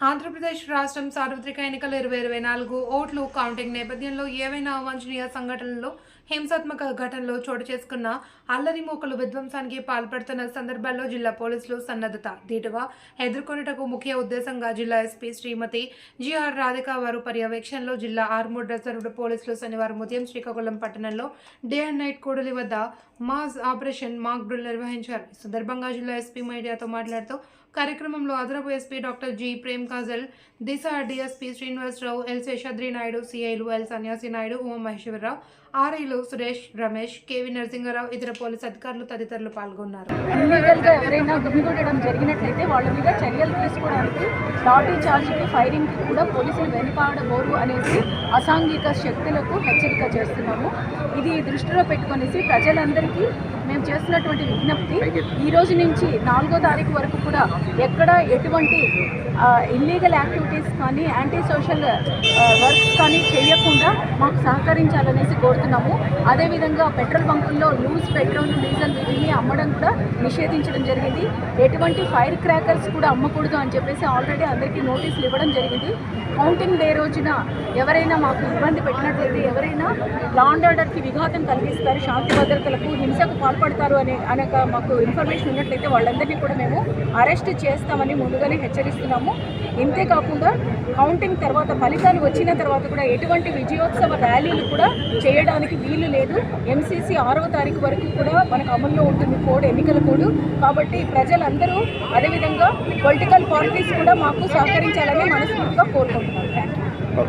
ఆంధ్రప్రదేశ్ రాష్ట్రం సార్వత్రిక ఎన్నికలు ఇరవై ఇరవై నాలుగు ఓట్లు కౌంటింగ్ నేపథ్యంలో ఏవైనా అవాంఛనీయ సంఘటనలు హింసాత్మక ఘటనలు చోటు చేసుకున్న అల్లరి మూకలు విధ్వంసానికి పాల్పడుతున్న సందర్భాల్లో జిల్లా పోలీసులు సన్నద్ధత దీటుగా ఎదుర్కొనుటకు ముఖ్య ఉద్దేశంగా జిల్లా ఎస్పీ శ్రీమతి జిఆర్ రాధిక వారు పర్యవేక్షణలో జిల్లా ఆర్మూడ్ రిజర్వ్డ్ పోలీసులు శనివారం ఉదయం శ్రీకాకుళం పట్టణంలో డే అండ్ నైట్ కూడలి వద్ద మాస్ ఆపరేషన్ మాక్ డ్రిల్ నిర్వహించారు. ఈ సందర్భంగా జిల్లా ఎస్పీ మీడియాతో మాట్లాడుతూ కార్యక్రమంలో అదనపు SP doctor G Prem Kajal Disha DSP Srinivasarao L Seshadri Naidu సిఐలు L Sanyasi Naidu Uma Maheswararao ఆర్ఐలు సురేష్ రమేష్ కేవి నరసింహారావు ఇతర పోలీసు అధికారులు తదితరులు పాల్గొన్నారు. ఎవరైనా గుమిగూడడం జరిగినట్లయితే వాళ్ళ మీద చర్యలు తీసుకోవడానికి లాఠీ చార్జ్కి ఫైరింగ్కి కూడా పోలీసులు వెనుకాడబోరు అనేసి అసాంఘిక శక్తులకు హెచ్చరిక చేస్తున్నాము. ఇది దృష్టిలో పెట్టుకొనేసి ప్రజలందరికీ మేము చేస్తున్నటువంటి విజ్ఞప్తి. ఈ రోజు నుంచి నాలుగో తారీఖు వరకు కూడా ఎక్కడ ఎటువంటి ఇల్లీగల్ యాక్టివిటీస్ కానీ యాంటీ సోషల్ వర్క్స్ కానీ చేయకుండా మాకు సహకరించాలనేసి కోరుతున్నాము. అదేవిధంగా పెట్రోల్ బంకుల్లో లూజ్ పెట్రోల్ డీజిల్ వీటిని అమ్మడం కూడా నిషేధించడం జరిగింది. ఎటువంటి ఫైర్ క్రాకర్స్ కూడా అమ్మకూడదు అని చెప్పేసి ఆల్రెడీ అందరికీ నోటీసులు ఇవ్వడం జరిగింది. కౌంటింగ్ డే రోజున ఎవరైనా మాకు ఇబ్బంది పెట్టినట్లయితే ఎవరైనా లా అండ్ ఆర్డర్కి విఘాతం కలిగిస్తారు శాంతి భద్రతలకు హింసకు పాల్పడతారు అనే అనేక మాకు ఇన్ఫర్మేషన్ ఉన్నట్లయితే వాళ్ళందరినీ కూడా మేము అరెస్ట్ చేస్తామని ముందుగానే హెచ్చరిస్తున్నాము. ఇంతే కాకుండా కౌంటింగ్ తర్వాత ఫలితాలు వచ్చిన తర్వాత కూడా ఎటువంటి విజయోత్సవ ర్యాలీలు కూడా చేయడానికి వీలు లేదు. ఎంసీసీ ఆరవ తారీఖు వరకు కూడా మనకు అమల్లో ఉంటుంది కోడ్ ఎన్నికల కోడ్. కాబట్టి ప్రజలందరూ అదేవిధంగా పొలిటికల్ పార్టీస్ కూడా మాకు సహకరించాలని మనస్ఫూర్తిగా కోరుకుంటున్నాం. Thank you